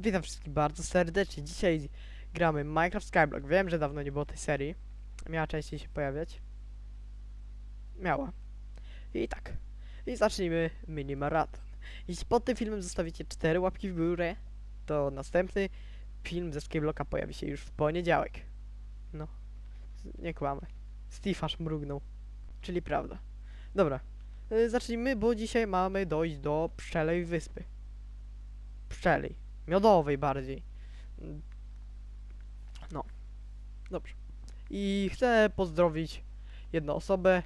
Witam wszystkich bardzo serdecznie. Dzisiaj gramy Minecraft Skyblock. Wiem, że dawno nie było tej serii. Miała częściej się pojawiać. Miała. I tak. I zacznijmy mini maraton. Jeśli pod tym filmem zostawicie 4 łapki w górę, to następny film ze Skyblocka pojawi się już w poniedziałek. No. Nie kłamę. Steve aż mrugnął. Czyli prawda. Dobra. Zacznijmy, bo dzisiaj mamy dojść do Pszczelej Wyspy. Pszczelej. Miodowej bardziej. No. Dobrze. I chcę pozdrowić jedną osobę,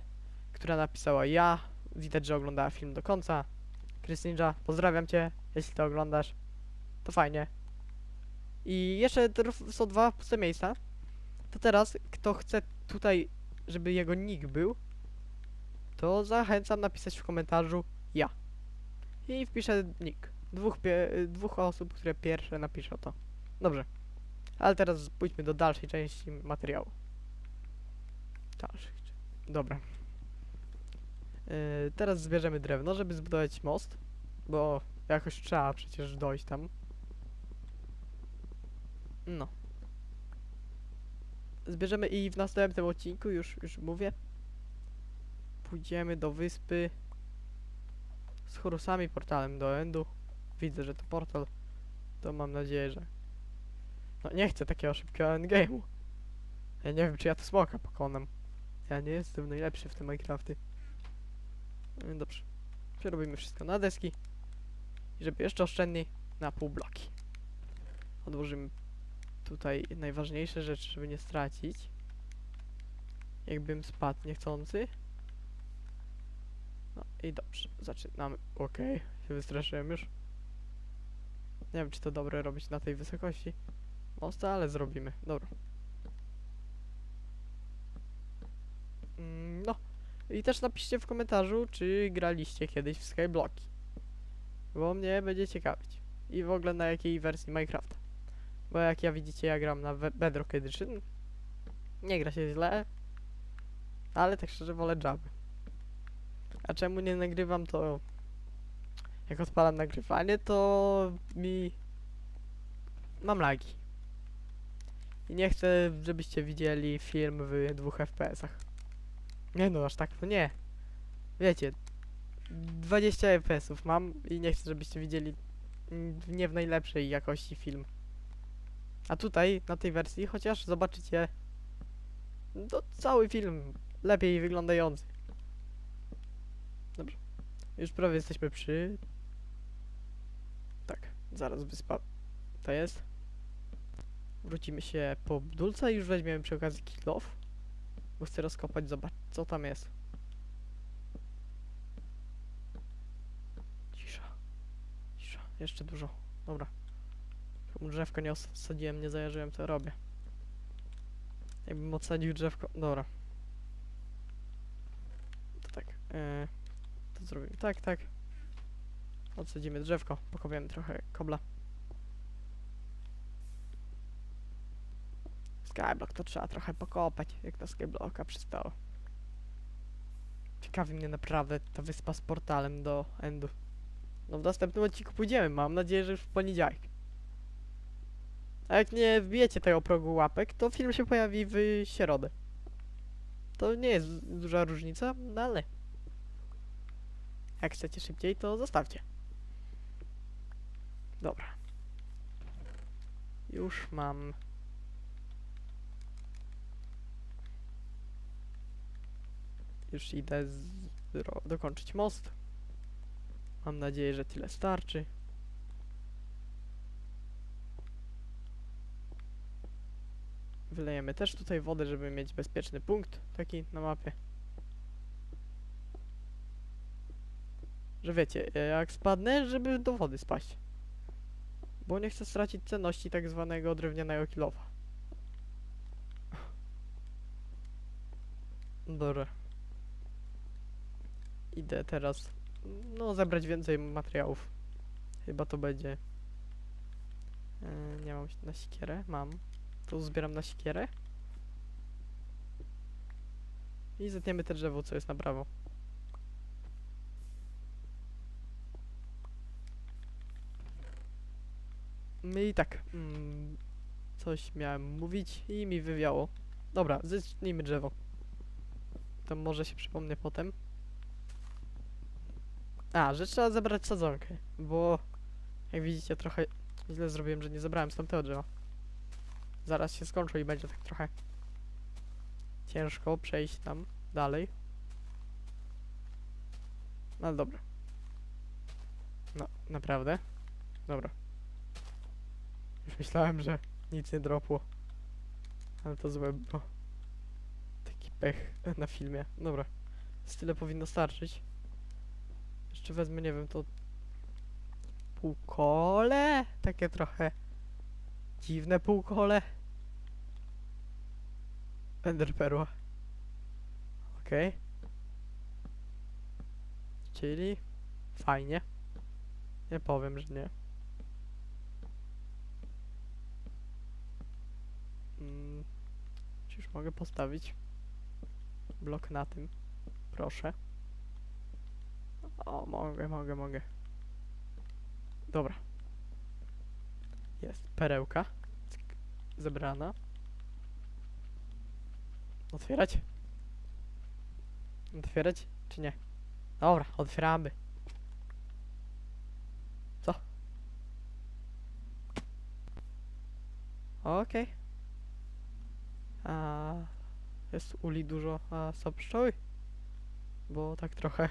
która napisała ja. Widać, że oglądała film do końca. Krystynja, pozdrawiam cię, jeśli to oglądasz. To fajnie. I jeszcze są dwa puste miejsca. To teraz, kto chce tutaj, żeby jego nick był, to zachęcam napisać w komentarzu ja. I wpiszę nick. Dwóch, dwóch osób, które pierwsze napiszą to. Dobrze. Ale teraz pójdźmy do dalszej części materiału. Dalszej. Dobra. Yy, teraz zbierzemy drewno, żeby zbudować most. Bo jakoś trzeba przecież dojść tam. No. Zbierzemy i w następnym odcinku, już, już mówię, pójdziemy do wyspy z chorusami portalem do Endu. Widzę, że to portal. To mam nadzieję, że... No nie chcę takiego szybkiego endgame'u. Ja nie wiem, czy ja to smoka pokonam. Ja nie jestem najlepszy w tym Minecrafty. No Dobrze. Przerobimy wszystko na deski. I żeby jeszcze oszczędniej, na pół bloki. Odłożymy tutaj najważniejsze rzeczy, żeby nie stracić. Jakbym spadł niechcący. No i dobrze, zaczynamy. Okej, się wystraszyłem już. Nie wiem, czy to dobre robić na tej wysokości mosta, ale zrobimy. Dobra. Mm, No. I też napiszcie w komentarzu, czy graliście kiedyś w Skyblocki. Bo mnie będzie ciekawić. I w ogóle na jakiej wersji Minecrafta. Bo jak ja widzicie, ja gram na Bedrock Edition. Nie gra się źle. Ale tak szczerze wolę Java. A czemu nie nagrywam to... Jak odpalam nagrywanie, to mi... Mam lagi. I nie chcę, żebyście widzieli film w dwóch FPS-ach. Nie no, aż tak to nie. Wiecie, 20 FPS-ów mam i nie chcę, żebyście widzieli nie w najlepszej jakości film. A tutaj, na tej wersji, chociaż zobaczycie no, cały film lepiej wyglądający. Dobrze. Już prawie jesteśmy przy... Zaraz wyspa to jest. Wrócimy się po Dulce i już weźmiemy przy okazji kill off. Bo chcę rozkopać, zobaczyć co tam jest. Cisza. Cisza. Jeszcze dużo. Dobra. Drzewko nie osadziłem, nie zajarzyłem, co robię. Jakbym odsadził drzewko... Dobra. To tak. Yy, to zrobimy tak, tak. Odsadzimy drzewko, pokopiemy trochę kobla. Skyblock to trzeba trochę pokopać, jak na Skyblocka przystało. Ciekawi mnie naprawdę ta wyspa z portalem do Endu. No w następnym odcinku pójdziemy, mam nadzieję, że już w poniedziałek. A jak nie wbijecie tego progu łapek, to film się pojawi w środę. To nie jest duża różnica, no ale... Jak chcecie szybciej, to zostawcie. Dobra. Już mam... Już idę dokończyć most. Mam nadzieję, że tyle starczy. Wylejemy też tutaj wodę, żeby mieć bezpieczny punkt taki na mapie. Że wiecie, jak spadnę, żeby do wody spaść. Bo nie chcę stracić cenności tak zwanego drewnianego kilofa. Dobra. Idę teraz, no, zebrać więcej materiałów. Chyba to będzie... E, nie mam na sikierę, mam. To zbieram na sikierę. I zetniemy te drzewo, co jest na prawo. I tak. Mm, coś miałem mówić i mi wywiało. Dobra, zetnijmy drzewo. To może się przypomnę potem. A, że trzeba zebrać sadzonkę, bo jak widzicie trochę źle zrobiłem, że nie zebrałem stąd tego drzewa. Zaraz się skończy i będzie tak trochę ciężko przejść tam dalej. No dobra. No, naprawdę? Dobra. Już myślałem, że nic nie dropło. Ale to złe było. Taki pech na filmie. Dobra. Z tyle powinno starczyć. Jeszcze wezmę, nie wiem, to półkole? Takie trochę dziwne półkole. Enderperła. Okej. Czyli fajnie. Nie powiem, że nie. Mm, czy już mogę postawić blok na tym? Proszę. O, mogę, mogę, mogę. Dobra. Jest perełka. Zebrana. Otwierać? Otwierać, czy nie? Dobra, otwieramy. Co? Okej. A jest uli dużo, a są pszczoły? Bo tak trochę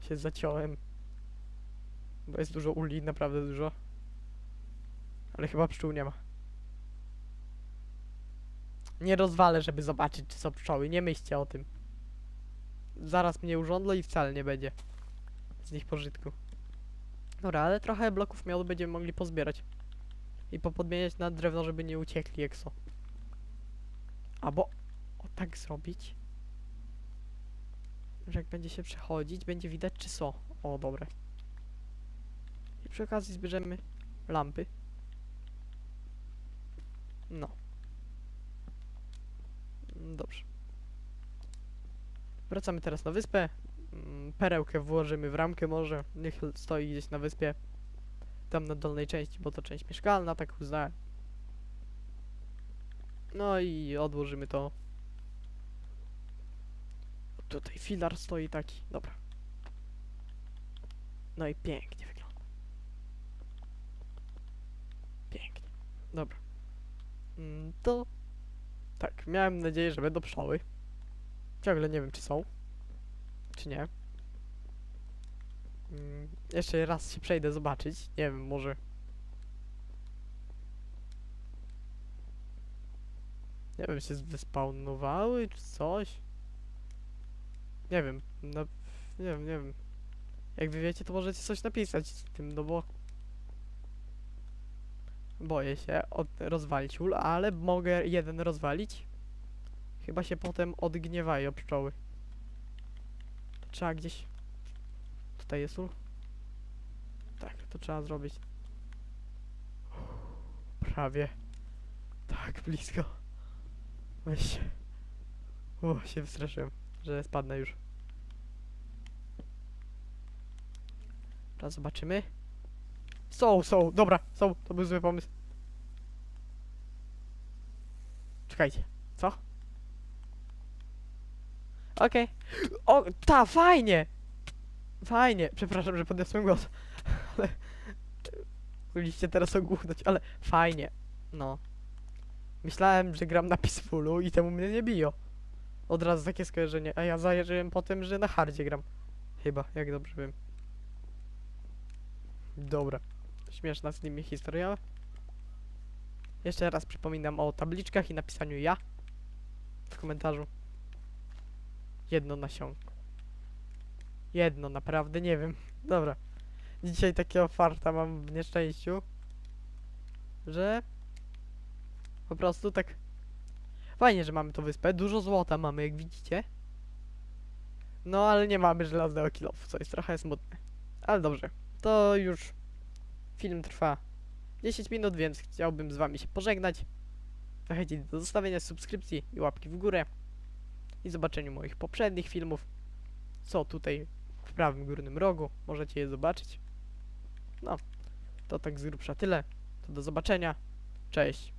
się zaciąłem. Bo jest dużo uli, naprawdę dużo. Ale chyba pszczół nie ma. Nie rozwalę, żeby zobaczyć, czy są pszczoły. Nie myślcie o tym. Zaraz mnie urządlo i wcale nie będzie z nich pożytku. Dobra, ale trochę bloków miodu będziemy mogli pozbierać. I popodmieniać na drewno, żeby nie uciekli jak są. Albo o tak zrobić. Że jak będzie się przechodzić, będzie widać czy są. O, dobre. I przy okazji zbierzemy lampy. No. Dobrze. Wracamy teraz na wyspę. Mm, Perełkę włożymy w ramkę może. Niech stoi gdzieś na wyspie. Tam na dolnej części, bo to część mieszkalna, tak uznałem. No i odłożymy to. Tutaj filar stoi taki. Dobra. No i pięknie wygląda. Pięknie. Dobra. Mm, to tak, miałem nadzieję, że będą pszczoły. Ciągle nie wiem, czy są. Czy nie. Mm, jeszcze raz się przejdę zobaczyć. Nie wiem, może. Nie wiem, się wyspawnowały czy coś. Nie wiem, nie wiem, nie wiem. Jak wy wiecie, to możecie coś napisać z tym, no bo boję się od rozwalić ul, ale mogę jeden rozwalić. Chyba się potem odgniewają pszczoły. Trzeba gdzieś... Tutaj jest ul? Tak, to trzeba zrobić. Prawie. Tak, blisko. Weź. O, się wystraszyłem, że spadnę już. Teraz zobaczymy. Są, są, dobra, są, to był zły pomysł. Czekajcie, co? Okej. O, ta, fajnie! Fajnie, przepraszam, że podniosłem głos, ale... Mogliście teraz ogłuchnąć, ale fajnie, no. Myślałem, że gram na peacefulu i temu mnie nie biją. Od razu takie skojarzenie, a ja zajarzyłem potem, że na hardzie gram. Chyba, jak dobrze wiem. Dobra. Śmieszna z nimi historia. Jeszcze raz przypominam o tabliczkach i napisaniu ja w komentarzu. Jedno nasionko. Jedno, naprawdę, nie wiem. Dobra. Dzisiaj takiego farta mam w nieszczęściu, że po prostu tak fajnie, że mamy tą wyspę. Dużo złota mamy, jak widzicie. No, ale nie mamy żelaznego kilofu, co jest trochę smutne. Ale dobrze. To już film trwa 10 minut, więc chciałbym z wami się pożegnać. Zachęcić do zostawienia subskrypcji i łapki w górę. I zobaczenia moich poprzednich filmów. Co tutaj w prawym górnym rogu. Możecie je zobaczyć. No, to tak z grubsza tyle. To do zobaczenia. Cześć.